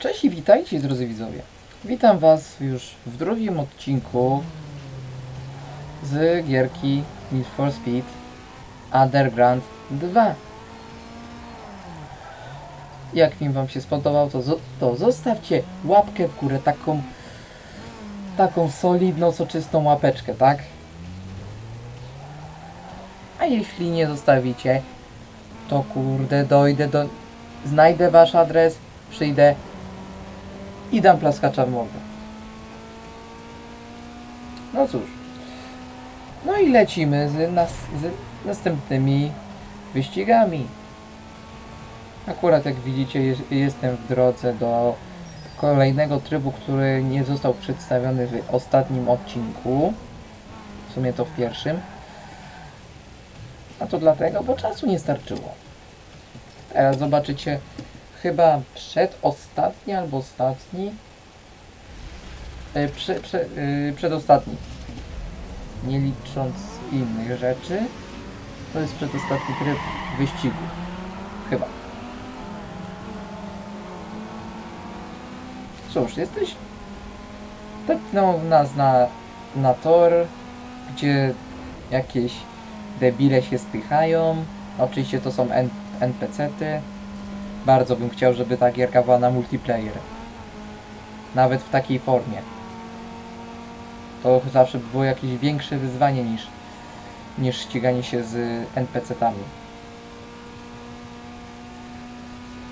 Cześć i witajcie drodzy widzowie. Witam was już w drugim odcinku z gierki Need for Speed Underground 2. Jak film wam się spodobał, to, to zostawcie łapkę w górę, taką taką solidną, soczystą łapeczkę, tak? A jeśli nie zostawicie, to kurde dojdę do... Znajdę wasz adres, przyjdę i dam plaskacza w mordę. No cóż. No i lecimy z, nas, z następnymi wyścigami. Akurat jak widzicie jest, jestem w drodze do kolejnego trybu, który nie został przedstawiony w ostatnim odcinku. W sumie to w pierwszym. A to dlatego, bo czasu nie starczyło. Teraz zobaczycie chyba przedostatni albo ostatni. E, Prze, prze, yy, przedostatni. Nie licząc innych rzeczy. To jest przedostatni tryb wyścigu. Chyba. Cóż, jesteś. Tepnął nas na, na tor, gdzie jakieś debile się spychają. Oczywiście to są NPC-ty. Bardzo bym chciał, żeby ta gierka była na multiplayer. Nawet w takiej formie. To zawsze by było jakieś większe wyzwanie niż, niż ściganie się z NPC-tami.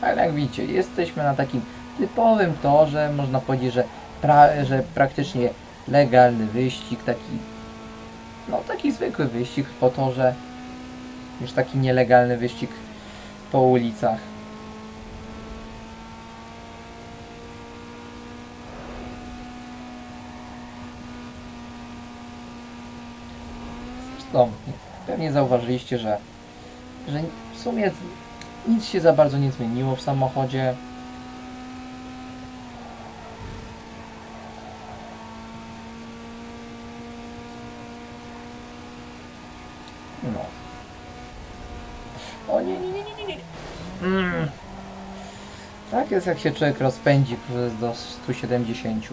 Ale jak widzicie, jesteśmy na takim typowym torze, można powiedzieć, że, pra, że praktycznie legalny wyścig, taki no taki zwykły wyścig po torze, niż taki nielegalny wyścig po ulicach. Pewnie zauważyliście, że, że w sumie nic się za bardzo nie zmieniło w samochodzie. No. O nie, nie, nie, nie, nie. Mm. Tak jest jak się człowiek rozpędzi do 170.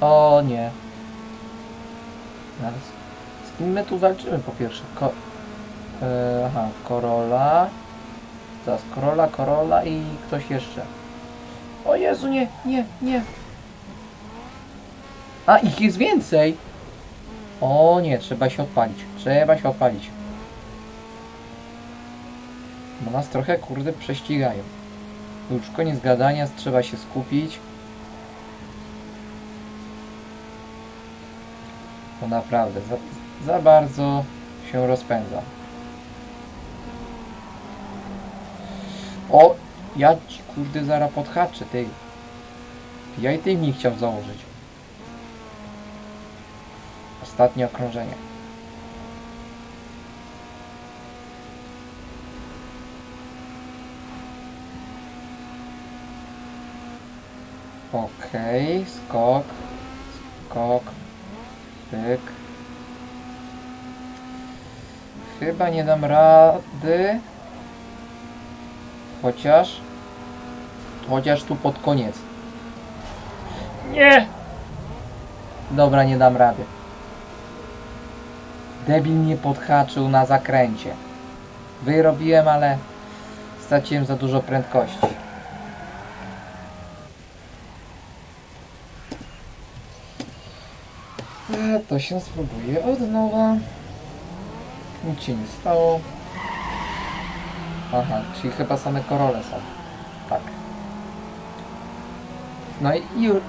O nie. Zaraz. My tu walczymy po pierwsze? Ko e, aha, Corolla. Teraz Corolla, Corolla i ktoś jeszcze. O Jezu, nie, nie, nie. A, ich jest więcej. O nie, trzeba się odpalić. Trzeba się odpalić. Bo nas trochę kurde prześcigają. Już koniec gadania, trzeba się skupić. Bo naprawdę, za, bardzo się rozpędza. O! Ja ci kurde zara podhaczę, ty. Ja i ty mi chciał założyć. Ostatnie okrążenie. Okej, skok, skok, pyk. Chyba nie dam rady. Chociaż... Chociaż tu pod koniec. Nie! Dobra, nie dam rady. Debil mnie podhaczył na zakręcie. Wyrobiłem, ale straciłem za dużo prędkości. E, To się spróbuje od nowa. Nic się nie stało. Aha, czyli chyba same korole są. Tak. No i już.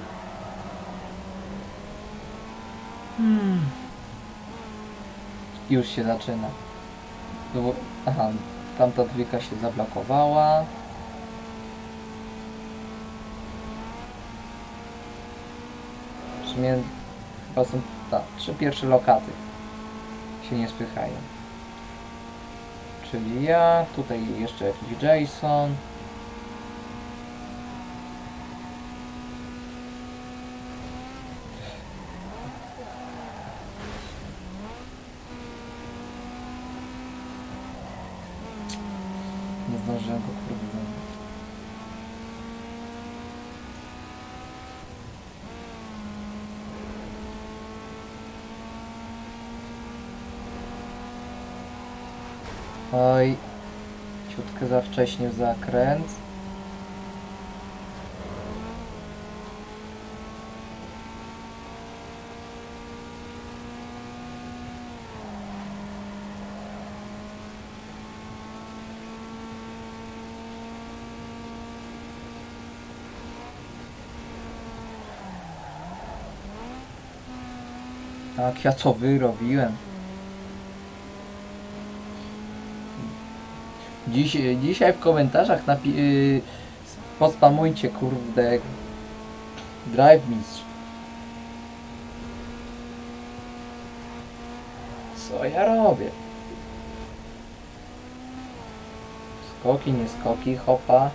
Hmm. Już się zaczyna. Dwu... Aha, tamta dwójka się zablokowała. W chyba są tak, trzy pierwsze lokaty się nie spychają. Czyli ja, tutaj jeszcze jakiś Jason. Nie zdążyłem go kurde. Oj, ciutkę za wcześnie w zakręt. Tak, ja co wyrobiłem? Dziś, dzisiaj w komentarzach napi- yy, pospamujcie kurde Drive Mistrz. Co ja robię? Skoki, nie skoki, hopa.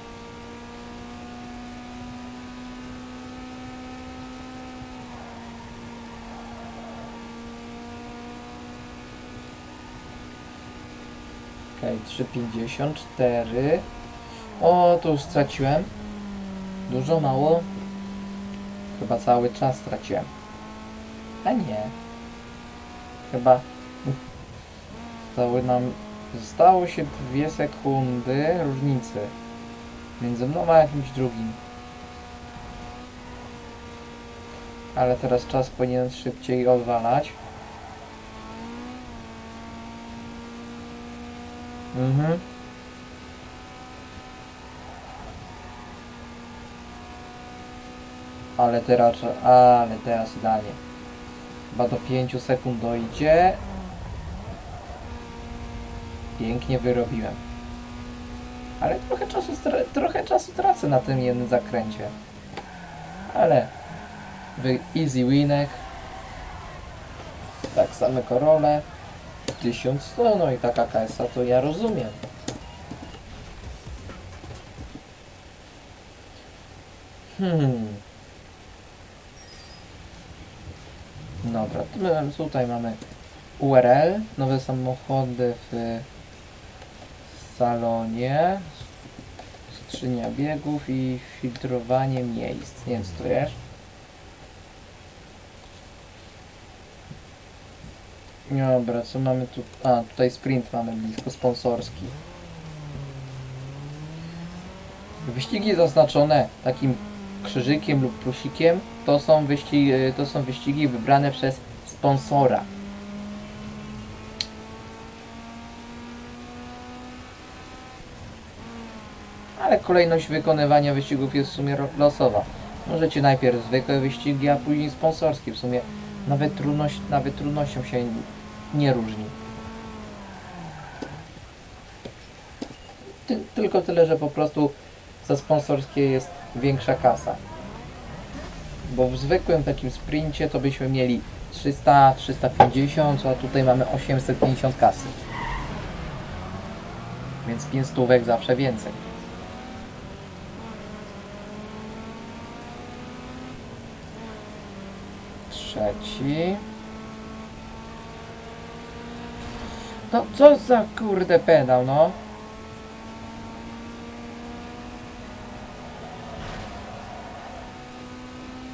3,54. O, tu straciłem. Dużo, mało? Chyba cały czas straciłem. A nie. Chyba zostały nam... Zostało się dwie sekundy różnicy między mną a jakimś drugim. Ale teraz czas powinien szybciej odwalać. Mhm. Ale teraz, ale teraz idealnie. Chyba do 5 sekund dojdzie. Pięknie wyrobiłem. Ale trochę czasu, trochę czasu tracę na tym jednym zakręcie. Ale easy winek. Tak same korole. 1100, no i taka KS-a to ja rozumiem. Hmm. Dobra, tutaj mamy URL, nowe samochody w salonie, skrzynia biegów i filtrowanie miejsc. Nie wiem co to jest. Dobra, co mamy tu? A, tutaj sprint mamy blisko sponsorski. Wyścigi zaznaczone takim krzyżykiem lub plusikiem to są wyścigi, to są wyścigi wybrane przez sponsora. Ale kolejność wykonywania wyścigów jest w sumie losowa. Możecie najpierw zwykłe wyścigi, a później sponsorskie. W sumie nawet, trudność, nawet trudnością się nie różni. Ty, tylko tyle, że po prostu za sponsorskie jest większa kasa. Bo w zwykłym takim sprincie to byśmy mieli 300, 350, a tutaj mamy 850 kasy. Więc 5 stówek zawsze więcej. Trzeci. No co za kurde pedał, no.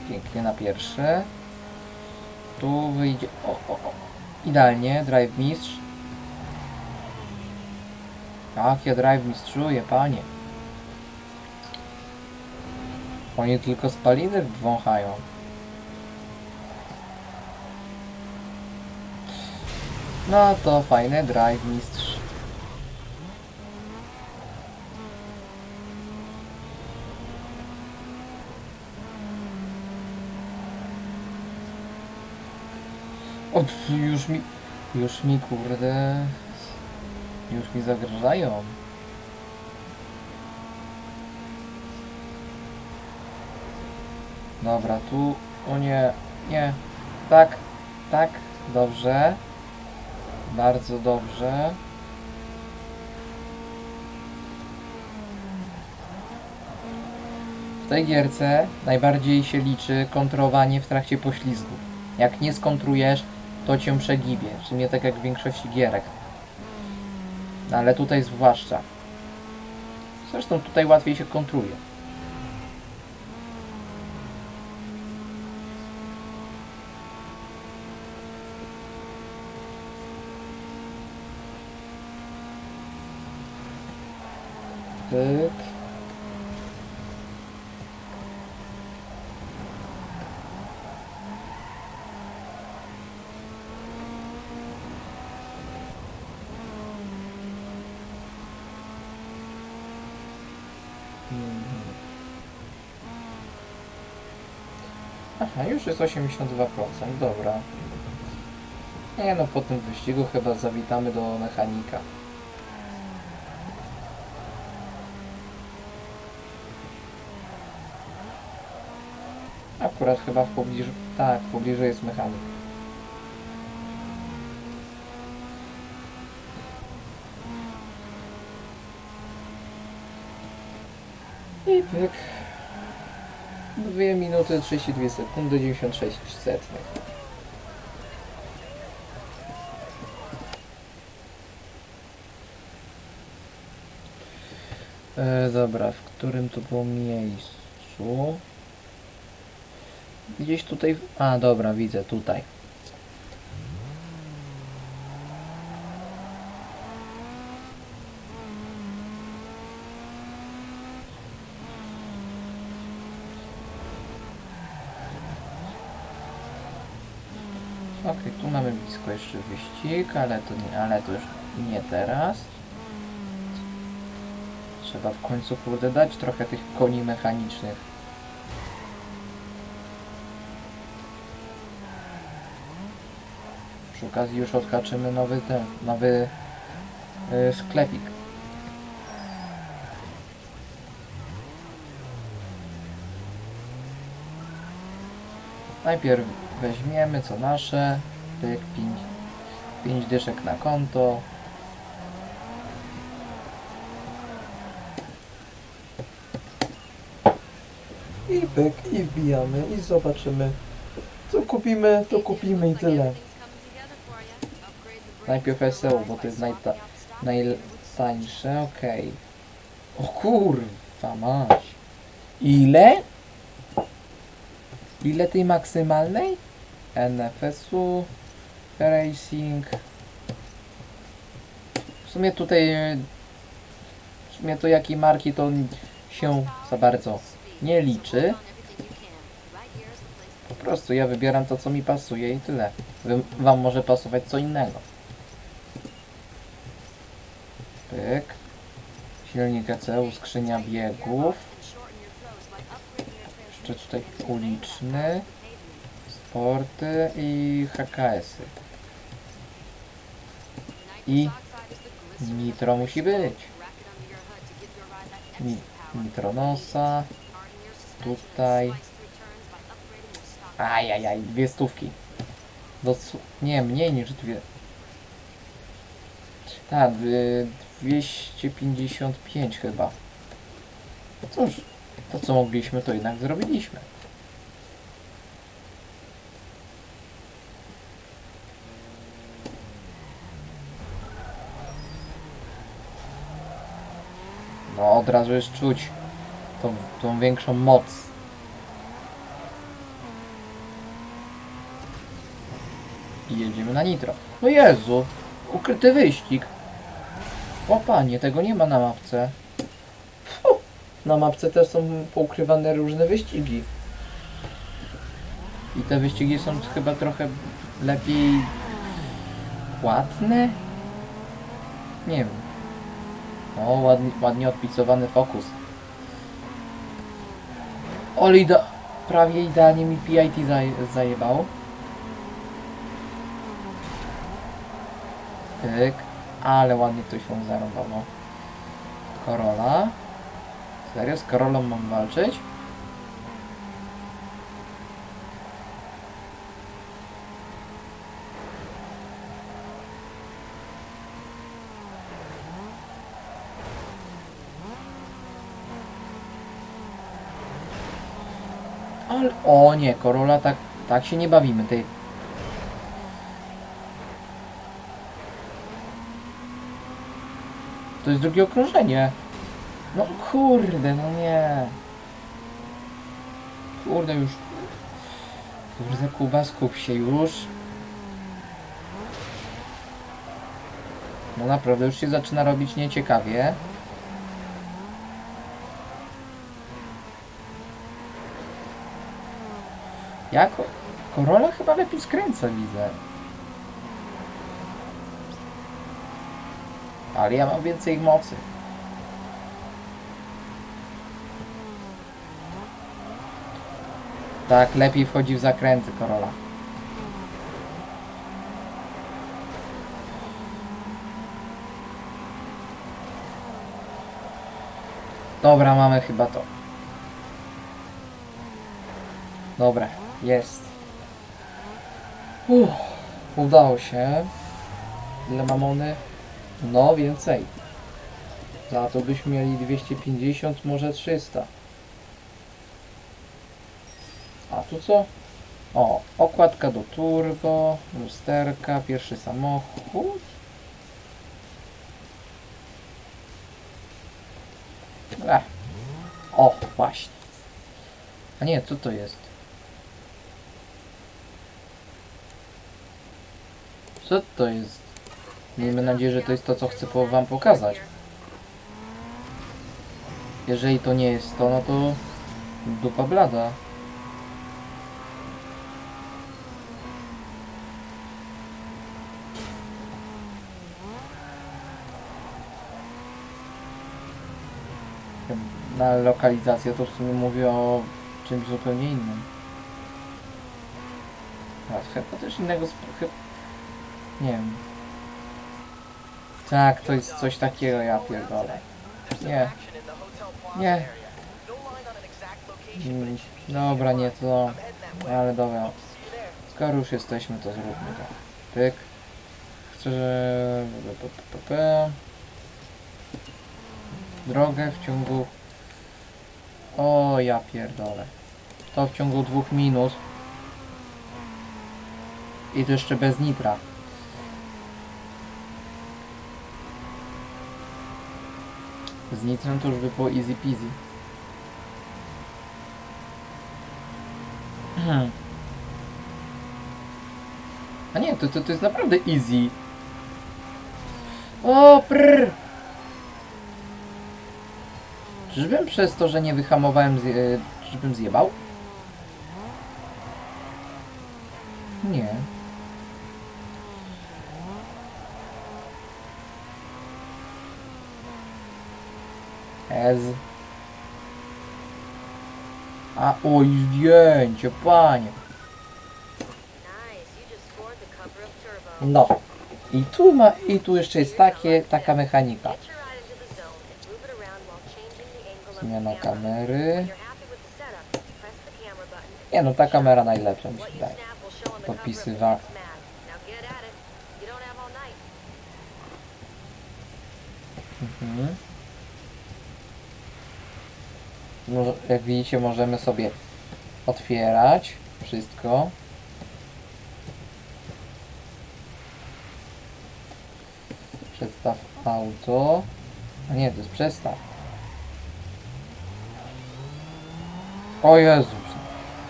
Pięknie na pierwszy. Tu wyjdzie. O, o, o. Idealnie, drive mistrz. Jak ja drive mistrzuję, panie. Oni tylko spaliny wąchają. No to fajny drive mistrz. O, już mi, już mi kurde, już mi zagrażają. Dobra, tu, o nie, nie, tak, tak, dobrze. Bardzo dobrze. W tej gierce najbardziej się liczy kontrolowanie w trakcie poślizgu. Jak nie skontrujesz, to cię przegibie. W sumie tak jak w większości gierek. No, Ale tutaj zwłaszcza. Zresztą tutaj łatwiej się kontruje. Pyk. Aha, już jest 82%, dobra. Nie no, po tym wyścigu chyba zawitamy do mechanika. Akurat chyba w pobliżu, tak, w pobliżu jest mechanik. I pyk. 2 minuty 32 sekundy 96 setnych. E, dobra, w którym to było miejscu? Gdzieś tutaj. A, dobra, widzę tutaj. Okej, tu mamy blisko jeszcze wyścig, ale to, nie, ale to już nie teraz. Trzeba w końcu kurde dać trochę tych koni mechanicznych. Okazji już odhaczymy nowy ten, nowy yy, sklepik. Najpierw weźmiemy co nasze, pyk, 5, 5 dyszek na konto. I pyk, i wbijamy, i zobaczymy. Co kupimy, to kupimy i tyle. Najpierw SEO, bo to jest najta najtańsze, okej. O kurwa mać. Ile? Ile tej maksymalnej? NFS-u, Racing. W sumie tutaj, w sumie to jakiej marki to się za bardzo nie liczy. Po prostu ja wybieram to, co mi pasuje i tyle. Wam może pasować co innego. Pyk. Silnik ECU, skrzynia biegów. Jeszcze tutaj uliczny. Sporty i HKS-y. I nitro musi być. Ni nitronosa. Tutaj. Ajajaj, dwie stówki. Dos nie, mniej niż dwie. Tak, y, 255 chyba. No Cóż, to co mogliśmy, to jednak zrobiliśmy. No, od razu jest czuć tą, tą większą moc. I jedziemy na nitro. No Jezu, ukryty wyścig. O panie, tego nie ma na mapce. Fu, na mapce też są poukrywane różne wyścigi. I te wyścigi są chyba trochę lepiej płatne? Nie wiem. O, ładnie, ładnie odpicowany fokus. Ale ida prawie idealnie mi PIT zaj zajebał. Tyk. Ale ładnie to się zarąbało. Korola. Serio? Z Korolą mam walczyć? O nie, Korola tak, tak się nie bawimy. Tej... To jest drugie okrążenie. No kurde, no nie. Kurde już. Kurde, Kuba, skup się już. No naprawdę, już się zaczyna robić nieciekawie. Jak? Korola chyba lepiej skręca, widzę. Ale ja mam więcej mocy. Tak, lepiej wchodzi w zakręty Corolla. Dobra, mamy chyba to. Dobra, jest. Uff, udało się. Ile mamony? No, więcej. Za to byśmy mieli 250, może 300. A tu co? O, okładka do turbo, lusterka, pierwszy samochód. Ech. O, właśnie. A nie, co to jest? Co to jest? Miejmy nadzieję, że to jest to, co chcę wam pokazać. Jeżeli to nie jest to, no to dupa blada. Na lokalizację to w sumie mówię o czymś zupełnie innym. A, chyba też innego chyba... Nie wiem. Tak, to jest coś takiego, ja pierdolę. Nie. Nie. Mm, Dobra, nie to. Ale dobra. Skoro już jesteśmy, to zróbmy to. Pyk. Chcę, p- p- p- Drogę w ciągu... O, ja pierdolę. To w ciągu dwóch minut. I to jeszcze bez nitra. Z nitrem to już by było easy peasy. Hmm. A nie, to, to, to jest naprawdę easy. O, prr. Czyżbym przez to, że nie wyhamowałem, zje... czyżbym zjebał? Nie. Ez. A oj, zdjęcie, panie. No. I tu ma, i tu jeszcze jest takie, taka mechanika. Zmiana kamery. Nie no, ta kamera najlepsza mi się wydaje. snap will jak widzicie, możemy sobie otwierać wszystko. Przedstaw auto. A nie, to jest przestaw. O Jezus.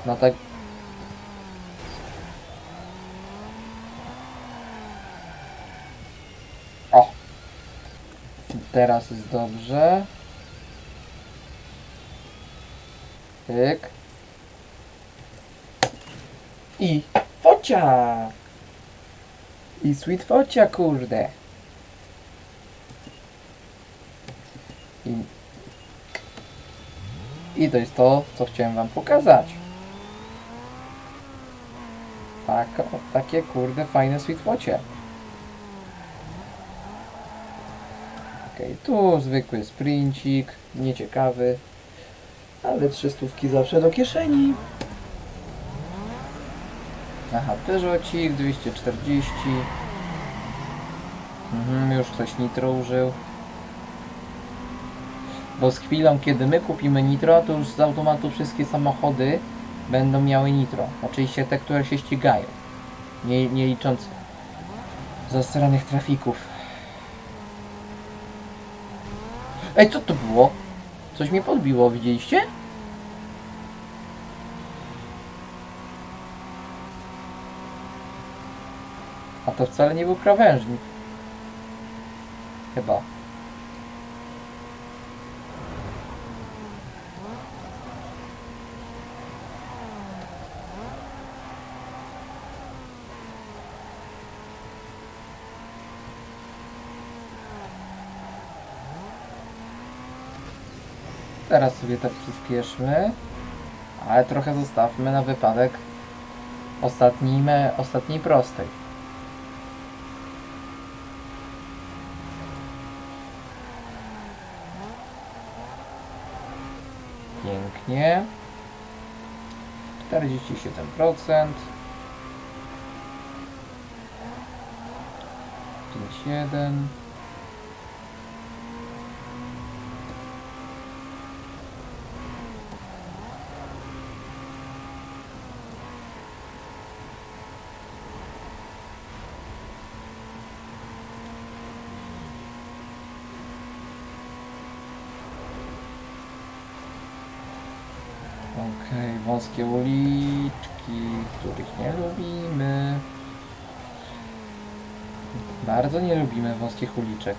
No tak. Teraz jest dobrze. Tyk. I focia! I sweet focia, kurde. I, I to jest to, co chciałem wam pokazać. Tak, o, takie kurde fajne sweet focie. Okej, tu zwykły sprincik, nieciekawy, ale trzy stówki zawsze do kieszeni. Aha, Peugeotik 240. Mhm, już ktoś nitro użył. Bo z chwilą, kiedy my kupimy nitro, to już z automatu wszystkie samochody będą miały nitro. Oczywiście te, które się ścigają. Nie, nie licząc zasranych trafików. Ej, co to było? Coś mnie podbiło, widzieliście? A to wcale nie był krawężnik. Chyba. Teraz sobie tak przyspieszmy, ale trochę zostawmy na wypadek ostatniej, ostatniej prostej. Pięknie. 47%. 51. Okej, wąskie uliczki, których nie lubimy. Bardzo nie lubimy wąskich uliczek.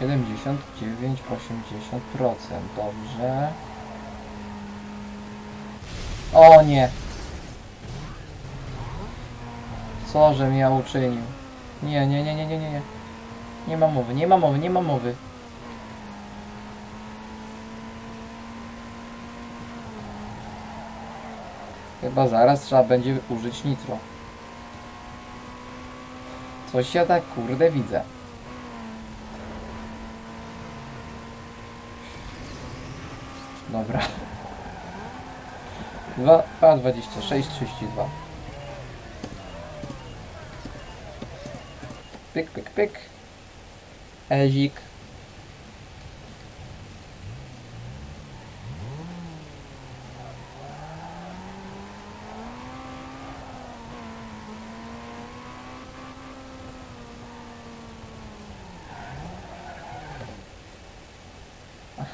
Siedemdziesiąt dziewięć, osiemdziesiąt procent. Dobrze. O nie! Co, że ja uczynił? Nie, nie, nie, nie, nie, nie. nie. Nie ma mowy, nie ma mowy, nie ma mowy. Chyba zaraz trzeba będzie użyć nitro. Coś ja tak kurde widzę. Dobra. 2, 26, 32. Pyk, pyk, pyk. Ezik.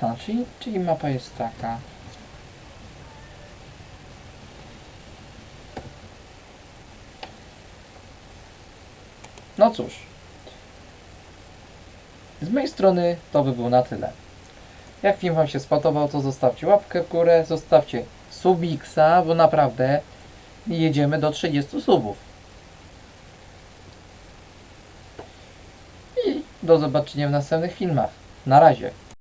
Aha, czyli, czyli mapa jest taka. No cóż. Z mojej strony to by było na tyle. Jak film Wam się spodobał, to zostawcie łapkę w górę, zostawcie subiksa, bo naprawdę jedziemy do 30 subów. I do zobaczenia w następnych filmach. Na razie.